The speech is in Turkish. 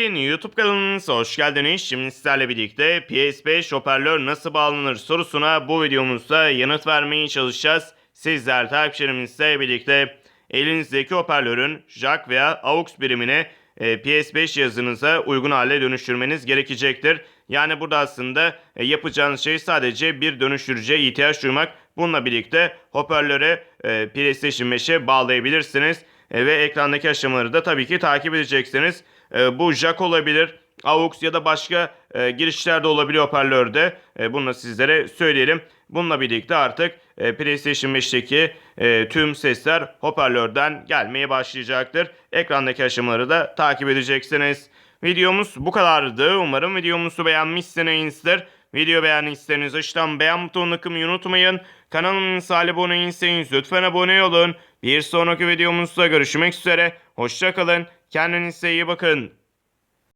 YouTube kanalımıza hoş geldiniz. Şimdi sizlerle birlikte PS5 hoparlör nasıl bağlanır sorusuna bu videomuzda yanıt vermeye çalışacağız. Sizler takipçilerimizle birlikte elinizdeki hoparlörün jack veya aux birimini e, PS5 cihazınıza uygun hale dönüştürmeniz gerekecektir. Yani burada aslında e, yapacağınız şey sadece bir dönüştürücüye ihtiyaç duymak. Bununla birlikte hoparlöre e, PlayStation 5'e bağlayabilirsiniz. E, ve ekrandaki aşamaları da tabii ki takip edeceksiniz. E, bu jack olabilir, AUX ya da başka e, girişler de olabiliyor hoparlörde. Bunu sizlere söyleyelim. Bununla birlikte artık e, PlayStation 5'teki e, tüm sesler hoparlörden gelmeye başlayacaktır. Ekrandaki aşamaları da takip edeceksiniz. Videomuz bu kadardı. Umarım videomuzu beğenmişsinizdir. Video beğendiyseniz aşağıdan beğen butonuna tıklamayı unutmayın. Kanalımıza abone değilseniz lütfen abone olun. Bir sonraki videomuzda görüşmek üzere. Hoşçakalın. Kendinize iyi bakın.